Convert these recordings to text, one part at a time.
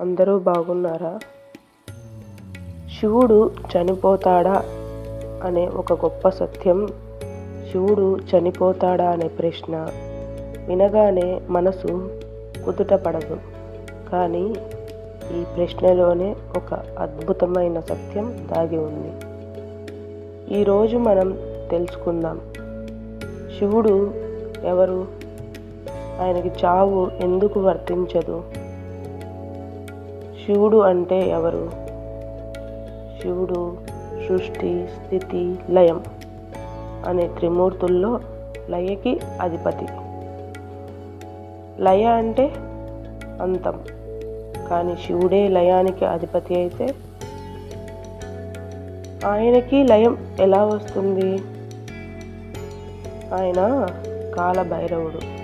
అందరూ బాగున్నారా? శివుడు చనిపోతాడా అనే ఒక గొప్ప సత్యం. శివుడు చనిపోతాడా అనే ప్రశ్న వినగానే మనసు కుదుట పడదు కానీ ఈ ప్రశ్నలోనే ఒక అద్భుతమైన సత్యం దాగి ఉంది. ఈరోజు మనం తెలుసుకుందాం. శివుడు ఎవరు? ఆయనకి చావు ఎందుకు వర్తించదు? శివుడు అంటే ఎవరు? శివుడు సృష్టి స్థితి లయం అనే త్రిమూర్తుల్లో లయకి అధిపతి. లయ అంటే అంతం కానీ శివుడే లయానికి అధిపతి అయితే ఆయనకి లయం ఎలా వస్తుంది? ఆయన కాలభైరవుడు.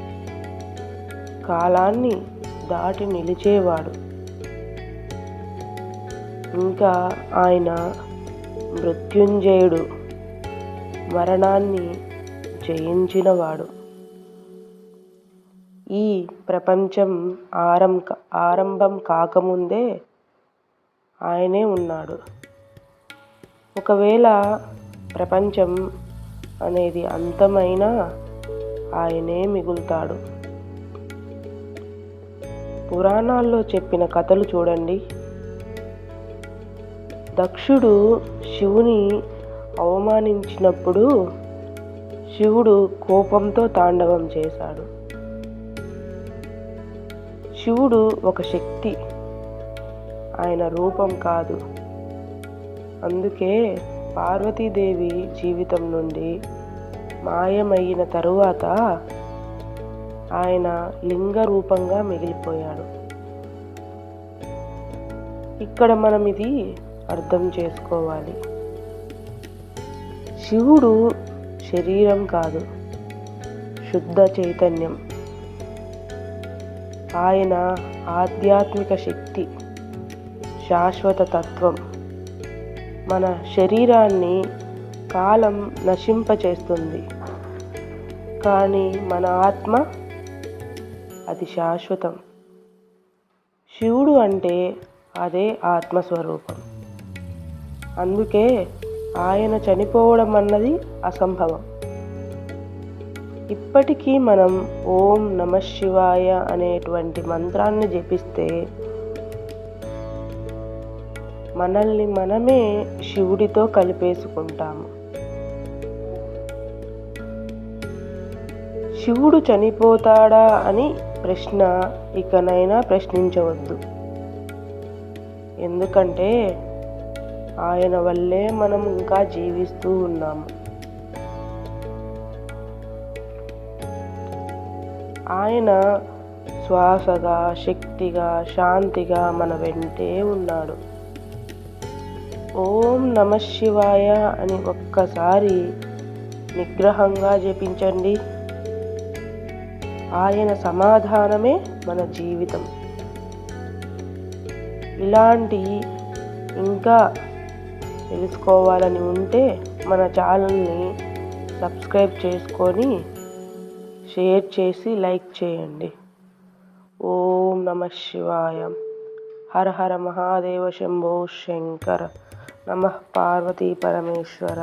కాలాన్ని దాటి నిలిచేవాడు. ఇంకా ఆయన మృత్యుంజయుడు. మరణాన్ని జయించినవాడు. ఈ ప్రపంచం ఆరం ఆరంభం కాకముందే ఆయనే ఉన్నాడు. ఒకవేళ ప్రపంచం అనేది అంతమైన ఆయనే మిగులుతాడు. పురాణాల్లో చెప్పిన కథలు చూడండి. దక్షుడు శివుని అవమానించినప్పుడు శివుడు కోపంతో తాండవం చేశాడు. శివుడు ఒక శక్తి. ఆయన రూపం కాదు. అందుకే పార్వతీదేవి జీవితం నుండి మాయమైన తరువాత ఆయన లింగ రూపంగా మిగిలిపోయాడు. ఇక్కడ మనం ఇది అర్థం చేసుకోవాలి. శివుడు శరీరం కాదు శుద్ధ చైతన్యం. ఆయన ఆధ్యాత్మిక శక్తి శాశ్వత తత్వం. మన శరీరాన్ని కాలం నశింపచేస్తుంది. కానీ మన ఆత్మ అది శాశ్వతం. శివుడు అంటే అదే ఆత్మస్వరూపం. అందుకే ఆయన చనిపోవడం అన్నది అసంభవం. ఇప్పటికీ మనం ఓం నమ శివాయ అనేటువంటి మంత్రాన్ని జపిస్తే మనల్ని మనమే శివుడితో కలిపేసుకుంటాము. శివుడు చనిపోతాడా అని ప్రశ్న ఇకనైనా ప్రశ్నించవద్దు. ఎందుకంటే ఆయన వల్లే మనం ఇంకా జీవిస్తూ ఉన్నాము. ఆయన శ్వాసగా శక్తిగా శాంతిగా మన వెంటే ఉన్నాడు. ఓం నమ శివాయ అని ఒక్కసారి నిగ్రహంగా జపించండి. ఆయన సమాధానమే మన జీవితం. ఇలాంటి ఇంకా తెలుసుకోవాలని ఉంటే మన ఛానల్ని సబ్స్క్రైబ్ చేసుకొని షేర్ చేసి లైక్ చేయండి. ఓం నమ శివాయ. హర హర మహాదేవ శంభో శంకర. నమ పార్వతీ పరమేశ్వర.